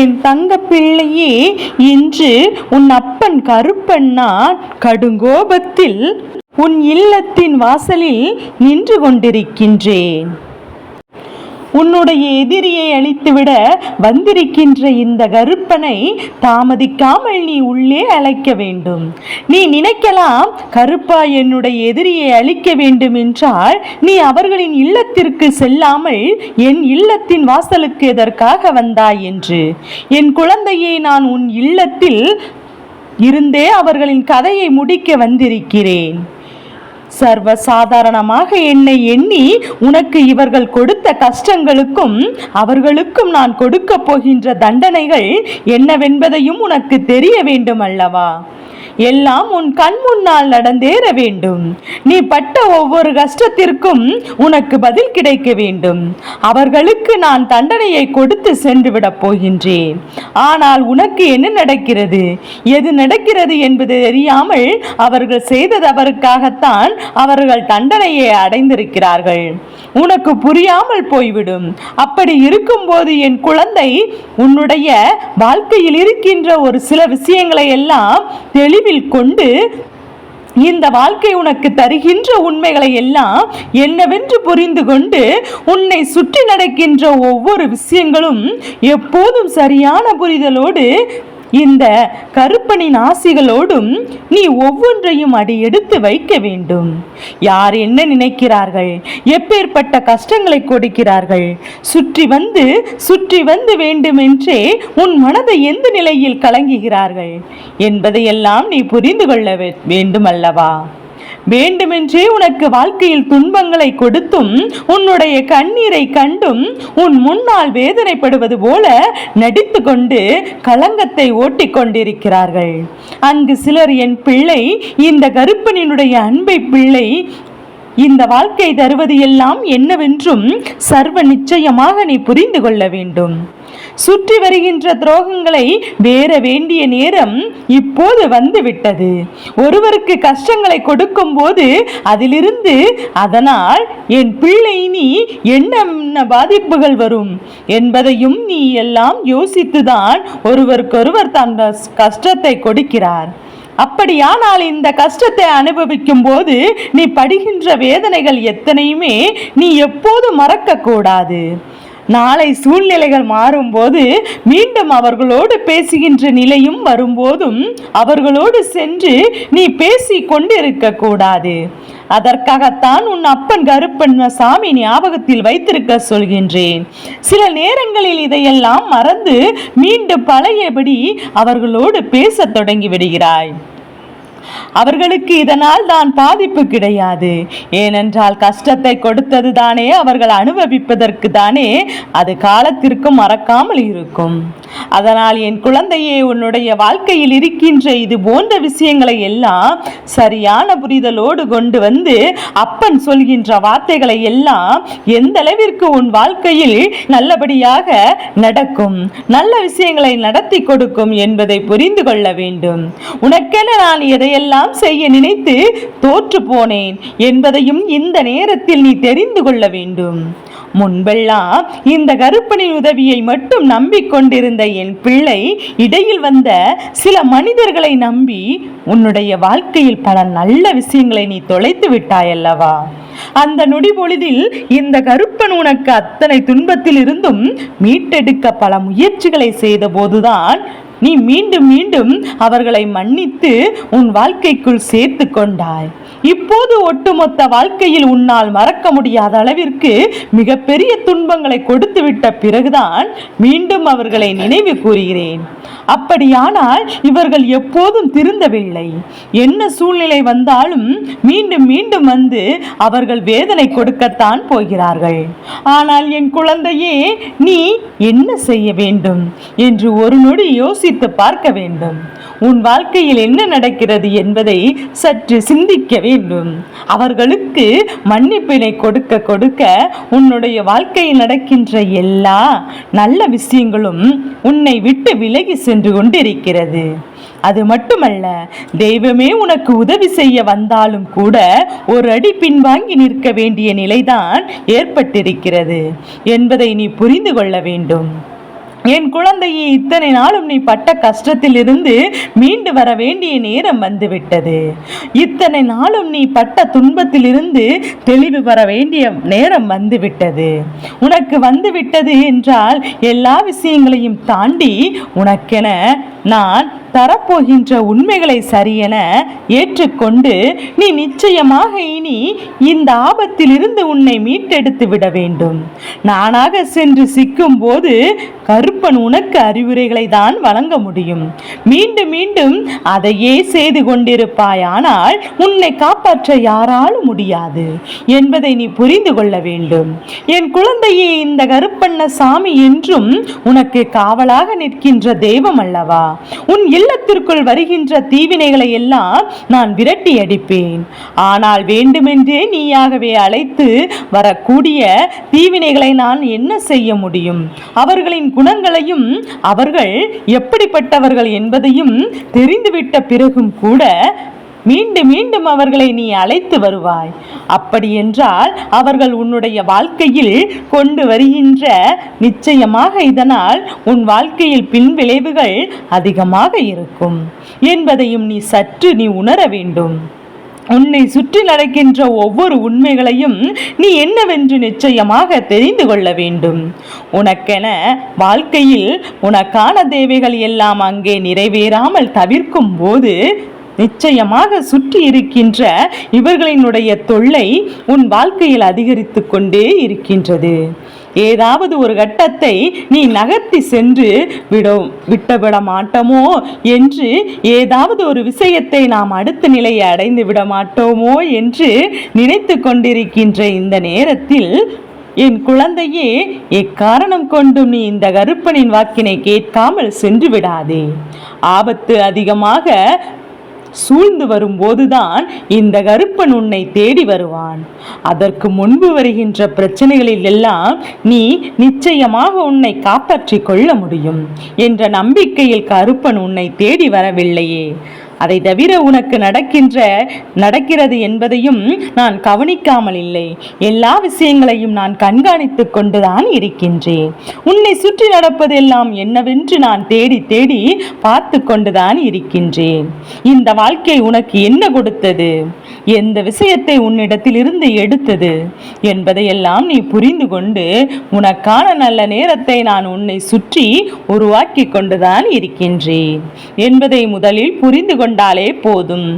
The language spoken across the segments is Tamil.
என் தங்க பிள்ளையே இன்று உன் அப்பன் கருப்பண்ணா கடுங்கோபத்தில் உன் இல்லத்தின் வாசலில் நின்று கொண்டிருக்கின்றேன். உன்னுடைய எதிரியை அழித்துவிட வந்திருக்கின்ற இந்த கருப்பனை தாமதிக்காமல் நீ உள்ளே அழைக்க வேண்டும். நீ நினைக்கலாம் கருப்பா என்னுடைய எதிரியை அழிக்க வேண்டும் என்றால் நீ அவர்களின் இல்லத்திற்கு செல்லாமல் என் இல்லத்தின் வாசலுக்கு எதற்காக வந்தாய்? என்று. என் குழந்தையை நான் உன் இல்லத்தில் இருந்தே அவர்களின் கதையை முடிக்க வந்திருக்கிறேன். சர்வ சாதாரணமாக என்னை எண்ணி உனக்கு இவர்கள் கொடுத்த கஷ்டங்களுக்கும் அவர்களுக்கும் நான் கொடுக்க போகின்ற தண்டனைகள் என்னவென்பதையும் உனக்கு தெரிய வேண்டும் அல்லவா? எல்லாம் உன் கண் முன்னால் நடந்தேற வேண்டும். நீ பட்ட ஒவ்வொரு கஷ்டத்திற்கும் உனக்கு பதில் கிடைக்க வேண்டும். அவர்களுக்கு நான் தண்டனையை கொடுத்து சென்று விடப் போகின்றேன். ஆனால் உனக்கு என்ன நடக்கிறது? எது நடக்கிறது என்பது தெரியாமல் அவர்கள் செய்த தவறுக்காகத்தான் அவர்கள் தண்டனையை அடைந்திருக்கிறார்கள். உனக்கு புரியாமல் போய்விடும். அப்படி இருக்கும்போது என் குழந்தை உன்னுடைய வாழ்க்கையில் இருக்கின்ற ஒரு சில விஷயங்களை எல்லாம் தெளி நினைவில் கொண்டு இந்த வாழ்க்கை உனக்கு தருகின்ற உண்மைகளை எல்லாம் என்னவென்று புரிந்து கொண்டு உன்னை சுற்றி நடக்கின்ற ஒவ்வொரு விஷயங்களும் எப்போதும் சரியான புரிதலோடு இந்த கருப்பனின் ஆசிகளோடும் நீ ஒவ்வொன்றையும் அடி எடுத்து வைக்க வேண்டும். யார் என்ன நினைக்கிறார்கள்? எப்பேற்பட்ட கஷ்டங்களை கொடுக்கிறார்கள்? சுற்றி வந்து சுற்றி வந்து வேண்டுமென்றே உன் மனதை எந்த நிலையில் கலங்குகிறார்கள்? என்பதையெல்லாம் நீ புரிந்து கொள்ள வே- வேண்டும் அல்லவா வேண்டுமென்றே உனக்கு வாழ்க்கையில் துன்பங்களை கொடுத்தும் உன்னுடைய கண்ணீரை கண்டும் உன் முன்னால் வேதனைப்படுவது போல நடித்து கொண்டு களங்கத்தை ஓட்டிக் கொண்டிருக்கிறார்கள் அங்கு சிலர் என் பிள்ளை இந்த கருப்பனினுடைய அன்பை பிள்ளை இந்த வாழ்க்கை தருவது எல்லாம் என்னவென்றும் சர்வ நிச்சயமாக நீ புரிந்து கொள்ள வேண்டும். சுற்றி வருகின்ற துரோகங்களை வேற வேண்டிய நேரம் இப்போது வந்துவிட்டது. ஒருவருக்கு கஷ்டங்களை கொடுக்கும் போது அதிலிருந்து அதனால் என் பிள்ளை நீ என்ன பாதிப்புகள் வரும் என்பதையும் நீ எல்லாம் யோசித்துதான் ஒருவருக்கொருவர் தன் கஷ்டத்தை கொடுக்கிறார். அப்படியானால் இந்த கஷ்டத்தை அனுபவிக்கும் போது நீ படுகின்ற வேதனைகள் எத்தனையுமே நீ எப்போது மறக்க கூடாது நாளை சூழ்நிலைகள் மாறும்போது மீண்டும் அவர்களோடு பேசுகின்ற நிலையும் வரும்போதும் அவர்களோடு சென்று நீ பேசி கொண்டிருக்க கூடாது. அதற்காகத்தான் உன் அப்பன் கருப்பன் சாமி ஞாபகத்தில் வைத்திருக்க சொல்கின்றேன். சில நேரங்களில் இதையெல்லாம் மறந்து மீண்டும் பழையபடி அவர்களோடு பேசத் தொடங்கி விடுகிறாய். அவர்களுக்கு இதனால் தான் பாதிப்பு கிடையாது. ஏனென்றால் கஷ்டத்தை கொடுத்தது தானே அவர்கள் அனுபவிப்பதற்கு தானே அது காலத்திற்கும் மறக்காமல் இருக்கும். அதனால் என் குழந்தையே உன்னுடைய வாழ்க்கையில் இருக்கின்ற இது போன்ற விஷயங்களை எல்லாம் சரியான புரிதலோடு கொண்டு வந்து அப்பன் சொல்கின்ற வார்த்தைகளை எல்லாம் எந்த அளவிற்கு உன் வாழ்க்கையில் நல்லபடியாக நடக்கும் நல்ல விஷயங்களை நடத்தி கொடுக்கும் என்பதை புரிந்து கொள்ள வேண்டும். உனக்கென நான் எதையெல்லாம் செய்ய நினைத்து தோற்று போனேன் என்பதையும் இந்த நேரத்தில் நீ தெரிந்து கொள்ள வேண்டும். முன்பெல்லாம் இந்த கருப்பனின் உதவியை மட்டும் நம்பிக்கொண்டிருந்த என் பிள்ளை இடையில் வந்த சில மனிதர்களை நம்பி உன்னுடைய வாழ்க்கையில் பல நல்ல விஷயங்களை நீ தொலைத்து விட்டாயல்லவா? அந்த நொடிபொழுதில் இந்த கருப்பன் உனக்கு அத்தனை துன்பத்தில் இருந்தும் மீட்டெடுக்க பல முயற்சிகளை செய்த போதுதான் நீ மீண்டும் மீண்டும் அவர்களை மன்னித்து உன் வாழ்க்கைக்குள் சேர்த்து கொண்டாய். இப்போது ஒட்டுமொத்த வாழ்க்கையில் உன்னால் மறக்க முடியாத அளவிற்கு மிகப்பெரிய துன்பங்களை கொடுத்துவிட்ட பிறகுதான் மீண்டும் அவர்களை நினைவு கூறுகிறேன். அப்படியானால் இவர்கள் எப்போதும் திருந்தவில்லை. என்ன சூழ்நிலை வந்தாலும் மீண்டும் மீண்டும் வந்து அவர்கள் வேதனை கொடுக்கத்தான் போகிறார்கள். ஆனால் என் குழந்தையே நீ என்ன செய்ய வேண்டும்? என்று ஒரு நொடி சிந்தித்து பார்க்க வேண்டும். உன் வாழ்க்கையில் என்ன நடக்கிறது என்பதை சற்று சிந்திக்க வேண்டும். அவர்களுக்கு மன்னிப்பினை கொடுக்க கொடுக்க உன்னுடைய வாழ்க்கையில் நடக்கின்ற எல்லா நல்ல விஷயங்களும் உன்னை விட்டு விலகி சென்று கொண்டிருக்கிறது. அது மட்டுமல்ல தெய்வமே உனக்கு உதவி செய்ய வந்தாலும் கூட ஒரு அடி பின்வாங்கி நிற்க வேண்டிய நிலைதான் ஏற்பட்டிருக்கிறது என்பதை நீ புரிந்து கொள்ள வேண்டும். என் குழந்தையை இத்தனை நாளும் நீ பட்ட கஷ்டத்திலிருந்து மீண்டு வர வேண்டிய நேரம் வந்துவிட்டது. இத்தனை நாளும் நீ பட்ட துன்பத்திலிருந்து தெளிவு வர வேண்டிய நேரம் வந்துவிட்டது. உனக்கு வந்துவிட்டது என்றால் எல்லா விஷயங்களையும் தாண்டி உனக்கென நான் தரப்போகின்ற உண்மைகளை சரியென ஏற்றுக்கொண்டு நீ நிச்சயமாக இனி இந்த ஆபத்திலிருந்து உன்னை மீட்டெடுத்து விட வேண்டும். நானாக சென்று சிக்கும் போது கருப்பன் உனக்கு அறிவுரைகளை தான் வழங்க முடியும். மீண்டும் மீண்டும் அதையே செய்து கொண்டிருப்பாயானால் உன்னை காப்பாற்ற யாராலும் முடியாது என்பதை நீ புரிந்து கொள்ள வேண்டும். என் குழந்தையே இந்த கருப்பண்ண சாமி என்றும் உனக்கு காவலாக நிற்கின்ற தெய்வம் அல்லவா? உன் இல்லத்திற்குள் வருகின்ற தீவினைகளை எல்லாம் நான் விரட்டி அடிப்பேன். ஆனால் வேண்டுமென்றே நீயாகவே அழைத்து வரக்கூடிய தீவினைகளை நான் என்ன செய்ய முடியும்? அவர்களின் குணங்களையும் அவர்கள் எப்படிப்பட்டவர்கள் என்பதையும் தெரிந்துவிட்ட பிறகும் கூட மீண்டும் மீண்டும் அவர்களை நீ அழைத்து வருவாய். அப்படி என்றால் அவர்கள் உன்னுடைய வாழ்க்கையில் கொண்டு வருகின்ற நிச்சயமாக இதனால் உன் வாழ்க்கையில் பின் விளைவுகள் அதிகமாக இருக்கும். என்பதையும் நீ சற்று நீ உணர வேண்டும். உன்னை சுற்றி நடக்கின்ற ஒவ்வொரு உண்மைகளையும் நீ என்னவென்று நிச்சயமாக தெரிந்து கொள்ள வேண்டும். உனக்கென வாழ்க்கையில் உனக்கான தேவைகள் எல்லாம் அங்கே நிறைவேறாமல் தவிர்க்கும் போது நிச்சயமாக சுற்றி இருக்கின்ற இவர்களினுடைய தொல்லை உன் வாழ்க்கையில் அதிகரித்து கொண்டே இருக்கின்றது. ஏதாவது ஒரு கட்டத்தை நீ நகர்த்தி சென்று விடும் விட்டுவிட மாட்டோமோ என்று ஏதாவது ஒரு விஷயத்தை நாம் அடுத்த நிலையை அடைந்து விட மாட்டோமோ என்று நினைத்து கொண்டிருக்கின்ற இந்த நேரத்தில் என் குழந்தையே எக்காரணம் கொண்டும் நீ இந்த கருப்பனின் வாக்கினை கேட்காமல் சென்று விடாதே. ஆபத்து அதிகமாக சூழ்ந்து வரும்போதுதான் இந்த கருப்பன் உன்னை தேடி வருவான். அதற்கு முன்பு வருகின்ற பிரச்சனைகளில் எல்லாம் நீ நிச்சயமாக உன்னை காப்பாற்றிக் கொள்ள முடியும் என்ற நம்பிக்கையில் கருப்பன் உன்னை தேடி வரவில்லையே. அதை தவிர உனக்கு நடக்கின்ற நடக்கிறது என்பதையும் நான் கவனிக்காமல் இல்லை. எல்லா விஷயங்களையும் நான் கண்காணித்து கொண்டுதான் இருக்கின்றேன். உன்னை சுற்றி நடப்பதெல்லாம் என்னவென்று நான் தேடி தேடி பார்த்து கொண்டுதான் இருக்கின்றேன். இந்த வாழ்க்கை உனக்கு என்ன கொடுத்தது? எந்த விஷயத்தை உன்னிடத்திலிருந்து எடுத்தது? என்பதையெல்லாம் நீ புரிந்து கொண்டு உனக்கான நல்ல நேரத்தை நான் உன்னை சுற்றி உருவாக்கி கொண்டுதான் இருக்கின்றேன். என்பதை முதலில் புரிந்து கொண்டு கொண்டாலே போதும்.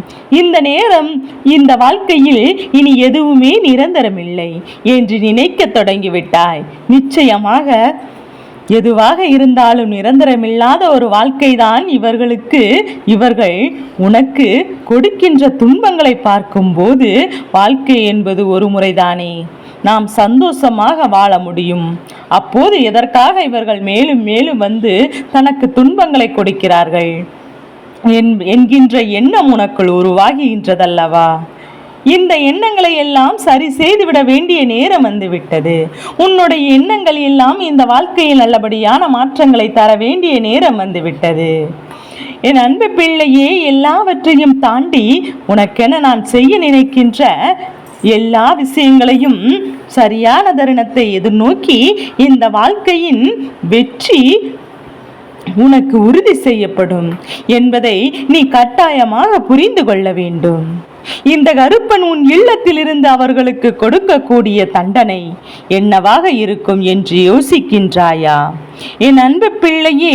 இந்த நேரம் இந்த வாழ்க்கையில் இனி எதுவுமே நிரந்தரமில்லை என்று நினைக்க தொடங்கிவிட்டாய். நிச்சயமாக எதுவாக இருந்தாலும் நிரந்தரமில்லாத ஒரு வாழ்க்கைதான் இவர்களுக்கு இவர்கள் உனக்கு கொடுக்கின்ற துன்பங்களை பார்க்கும்போது வாழ்க்கை என்பது ஒரு முறைதானே. நாம் சந்தோஷமாக வாழ முடியும். அப்போது எதற்காக இவர்கள் மேலும் மேலும் வந்து தனக்கு துன்பங்களை கொடுக்கிறார்கள்? என்கின்ற எண்ணம் உனக்குள் உருவாகின்றதல்லவா இந்த எண்ணங்களை எல்லாம் சரி செய்துவிட வேண்டிய நேரம் வந்துவிட்டது உன்னுடைய எண்ணங்கள் எல்லாம் இந்த வாழ்க்கையில் நல்லபடியான மாற்றங்களை தர வேண்டிய நேரம் வந்துவிட்டது என் அன்பு பிள்ளையே எல்லாவற்றையும் தாண்டி உனக்கென நான் செய்ய நினைக்கின்ற எல்லா விஷயங்களையும் சரியான தருணத்தை எதிர்நோக்கி இந்த வாழ்க்கையின் வெற்றி உனக்கு உறுதி செய்யப்படும் என்பதை நீ கட்டாயமாக புரிந்து கொள்ள வேண்டும். இந்த கருப்பன் உன் இல்லத்திலிருந்து அவர்களுக்கு கொடுக்கக்கூடிய தண்டனை என்னவாக இருக்கும் என்று யோசிக்கின்றாயா? என் அன்பு பிள்ளையே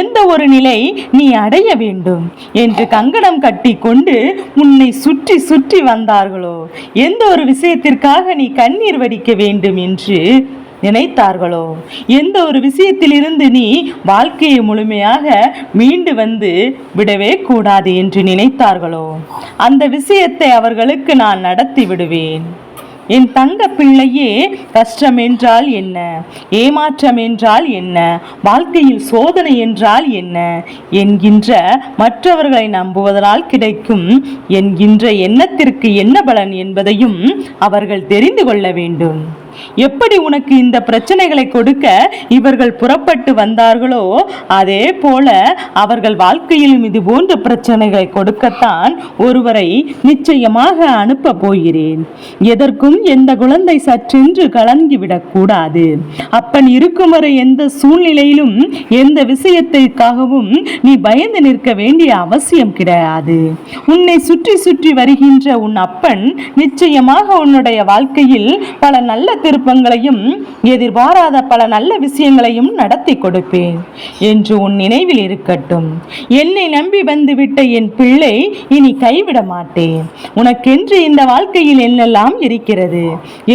எந்த ஒரு நிலை நீ அடைய வேண்டும் என்று கங்கணம் கட்டி கொண்டு உன்னை சுற்றி சுற்றி வந்தார்களோ? எந்த ஒரு விஷயத்திற்காக நீ கண்ணீர் வடிக்க வேண்டும் என்று நினைத்தார்களோ? எந்த ஒரு விஷயத்திலிருந்து நீ வாழ்க்கையை முழுமையாக மீண்டு வந்து விடவே கூடாது என்று நினைத்தார்களோ? அந்த விஷயத்தை அவர்களுக்கு நான் நடத்தி விடுவேன். என் தங்க பிள்ளையே கஷ்டம் என்றால் என்ன? ஏமாற்றம் என்றால் என்ன? வாழ்க்கையில் சோதனை என்றால் என்ன? என்கின்ற மற்றவர்களை நம்புவதனால் கிடைக்கும் என்கின்ற எண்ணத்திற்கு என்ன பலன் என்பதையும் அவர்கள் தெரிந்து கொள்ள வேண்டும். எப்படி உனக்கு இந்த பிரச்சனைகளை கொடுக்க இவர்கள் புறப்பட்டு வந்தார்களோ அதே போல அவர்கள் வாழ்க்கையிலும் இது போன்ற பிரச்சனைகளை கொடுக்கத்தான் ஒருவரை நிச்சயமாக அனுப்ப போகிறேன். எதற்கும் எந்த குழந்தை சற்றென்று கலங்கிவிடக்கூடாது அப்பன் இருக்கும் வரை எந்த சூழ்நிலையிலும் எந்த விஷயத்திற்காகவும் நீ பயந்து நிற்க வேண்டிய அவசியம் கிடையாது. உன்னை சுற்றி சுற்றி வருகின்ற உன் அப்பன் நிச்சயமாக உன்னுடைய வாழ்க்கையில் பல நல்ல திருப்பங்களையும் எதிர்பாராத பல நல்ல விஷயங்களையும் நடத்தி கொடுப்பேன் என்று உன் நினைவில் இருக்கட்டும். என்னை நம்பி வந்துவிட்ட என் பிள்ளை இனி கைவிட மாட்டேன். உனக்கென்று இந்த வாழ்க்கையில் என்னெல்லாம் இருக்கிறது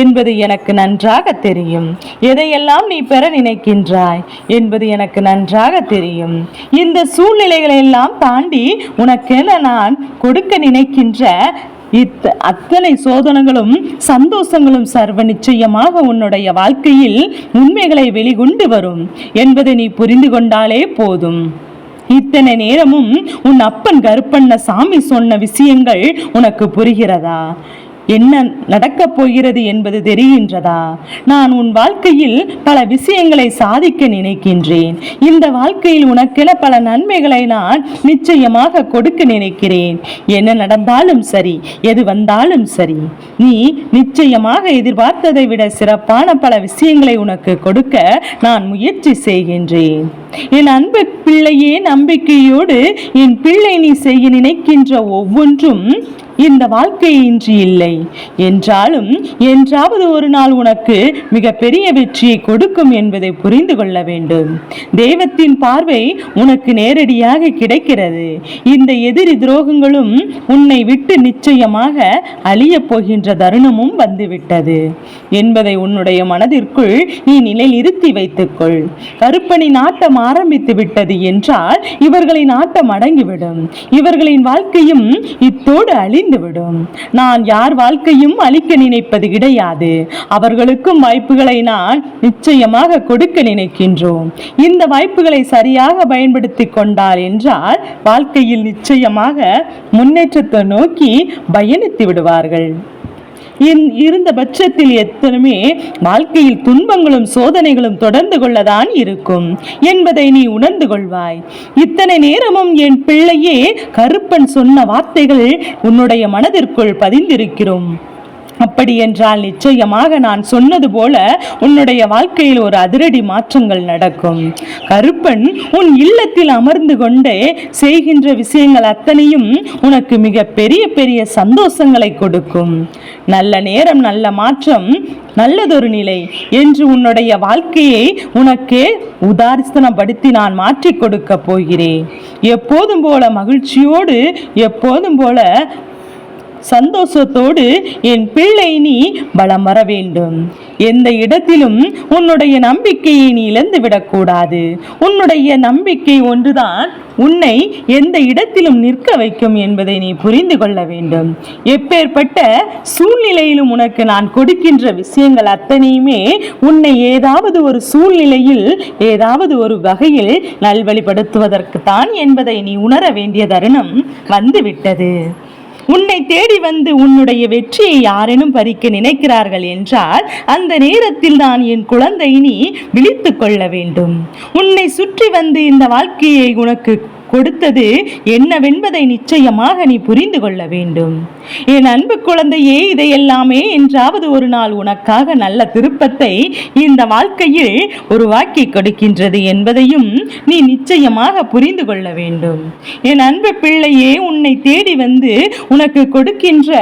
என்பது எனக்கு நன்றாக தெரியும். எதையெல்லாம் நீ பெற நினைக்கின்றாய் என்பது எனக்கு நன்றாக தெரியும். இந்த சூழ்நிலைகளை எல்லாம் தாண்டி உனக்கென நான் கொடுக்க நினைக்கின்ற இத்த அத்தனை சோதனைகளும் சந்தோஷங்களும் சர்வ நிச்சயமாக உன்னுடைய வாழ்க்கையில் உண்மைகளை வெளிகொண்டு வரும் என்பதை நீ புரிந்து கொண்டாலே போதும். இத்தனை நேரமும் உன் அப்பன் கருப்பண்ண சாமி சொன்ன விஷயங்கள் உனக்கு புரிகிறதா? என்ன நடக்கப் போகிறது என்பது தெரிகின்றதா? நான் உன் வாழ்க்கையில் பல விஷயங்களை சாதிக்க நினைக்கின்றேன். இந்த வாழ்க்கையில் உனக்கென பல நன்மைகளை நான் நிச்சயமாக கொடுக்க நினைக்கிறேன். என்ன நடந்தாலும் சரி எது வந்தாலும் சரி நீ நிச்சயமாக எதிர்பார்த்ததை விட சிறப்பான பல விஷயங்களை உனக்கு கொடுக்க நான் முயற்சி செய்கின்றேன். என் அன்பு பிள்ளையே நம்பிக்கையோடு என் பிள்ளை நீ செய்ய நினைக்கின்ற ஒவ்வொன்றும் இந்த வாழ்க்கை இன்றி இல்லை. என்றாலும் என்றாவது ஒரு நாள் உனக்கு மிக பெரிய வெற்றியை கொடுக்கும் என்பதை புரிந்து கொள்ள வேண்டும். தெய்வத்தின் பார்வை உனக்கு நேரடியாக கிடைக்கிறது. இந்த எதிரி துரோகங்களும் உன்னை விட்டு நிச்சயமாக அழியப் போகின்ற தருணமும் வந்துவிட்டது. என்பதை உன்னுடைய மனதிற்குள் நீ நிலைநிறுத்தி வைத்துக்கொள். கருப்பணி நாட்டம் ஆரம்பித்து விட்டது என்றால் இவர்களின் ஆட்டம் அடங்கிவிடும். இவர்களின் வாழ்க்கையும் இத்தோடு முடிந்துவிடும் நான் யார் வாழ்க்கையும் அழிக்க நினைப்பது கிடையாது. அவர்களுக்கும் வாய்ப்புகளை நான் நிச்சயமாக கொடுக்க நினைக்கின்றோம். இந்த வாய்ப்புகளை சரியாக பயன்படுத்தி கொண்டால் என்றால் வாழ்க்கையில் நிச்சயமாக முன்னேற்றத்தை நோக்கி பயணித்து விடுவார்கள். இருந்த பட்சத்தில் எத்தனுமே வாழ்க்கையில் துன்பங்களும் சோதனைகளும் தொடர்ந்து கொள்ளதான் இருக்கும். என்பதை நீ உணர்ந்து கொள்வாய். இத்தனை நேரமும் என் பிள்ளையே கருப்பன் சொன்ன வார்த்தைகள் உன்னுடைய மனதிற்குள் பதிந்திருக்கிறோம். அப்படியென்றால் நிச்சயமாக நான் சொன்னது போல உன்னுடைய வாழ்க்கையில் ஒரு அதிரடி மாற்றங்கள் நடக்கும். கருப்பன் உன் இல்லத்தில் அமர்ந்து கொண்டே செய்கின்ற விஷயங்கள் அத்தனையும் உனக்கு மிக பெரிய பெரிய சந்தோஷங்களை கொடுக்கும். நல்ல நேரம் நல்ல மாற்றம் நல்லதொரு நிலை என்று உன்னுடைய வாழ்க்கையை உனக்கே உதாரிசனப்படுத்தி நான் மாற்றி கொடுக்க போகிறேன். எப்போதும் போல மகிழ்ச்சியோடு எப்போதும் போல சந்தோஷத்தோடு என் பிள்ளை நீ வலம் வர வேண்டும். எந்த இடத்திலும் உன்னுடைய நம்பிக்கையை நீ இழந்து விடக்கூடாது. உன்னுடைய நம்பிக்கை ஒன்றுதான் உன்னை எந்த இடத்திலும் நிற்க வைக்கும் என்பதை நீ புரிந்து கொள்ள வேண்டும். எப்பேற்பட்ட சூழ்நிலையிலும் உனக்கு நான் கொடுக்கின்ற விஷயங்கள் அத்தனையுமே உன்னை ஏதாவது ஒரு சூழ்நிலையில் ஏதாவது ஒரு வகையில் நல்வழிப்படுத்துவதற்குத்தான் என்பதை நீ உணர வேண்டிய தருணம் வந்துவிட்டது. உன்னை தேடி வந்து உன்னுடைய வெற்றியை யாரேனும் பறிக்க நினைக்கிறார்கள் என்றால் அந்த நேரத்தில் தான் என் குழந்தை நீ விழித்துக் கொள்ள வேண்டும். உன்னை சுற்றி வந்து இந்த வாழ்க்கையை உனக்கு கொடுத்தது என்னவென்பதை நிச்சயமாக நீ புரிந்து கொள்ள வேண்டும். என் அன்பு குழந்தையே இதையெல்லாமே என்றாவது ஒரு நாள் உனக்காக நல்ல திருப்பத்தை இந்த வாழ்க்கையில் உருவாக்கி கொடுக்கின்றது என்பதையும் நீ நிச்சயமாக புரிந்து கொள்ள வேண்டும். என் அன்பு பிள்ளையே உன்னை தேடி வந்து உனக்கு கொடுக்கின்ற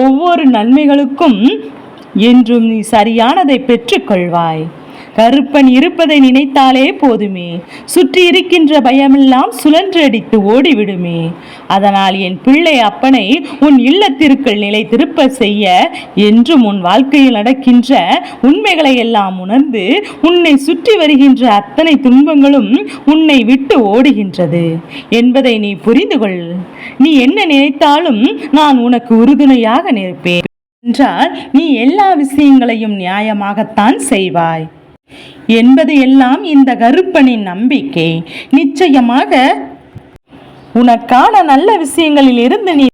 ஒவ்வொரு நன்மைகளுக்கும் என்றும் நீ சரியானதை பெற்றுக்கொள்வாய். கருப்பன் இருப்பதை நினைத்தாலே போதுமே. சுற்றி இருக்கின்ற பயமெல்லாம் சுழன்றடித்து ஓடிவிடுமே. அதனால் என் பிள்ளை அப்பனை உன் இல்லத்திற்குள் நிலை திருப்ப செய்ய என்றும் உன் வாழ்க்கையில் நடக்கின்ற உண்மைகளை எல்லாம் உணர்ந்து உன்னை சுற்றி வருகின்ற அத்தனை துன்பங்களும் உன்னை விட்டு ஓடுகின்றது. என்பதை நீ புரிந்து கொள். நீ என்ன நினைத்தாலும் நான் உனக்கு உறுதுணையாக நிற்பேன். என்றால் நீ எல்லா விஷயங்களையும் நியாயமாகத்தான் செய்வாய். என்பது எல்லாம் இந்த கருப்பனின் நம்பிக்கை. நிச்சயமாக உனக்கான நல்ல விஷயங்களில் இருந்து நீ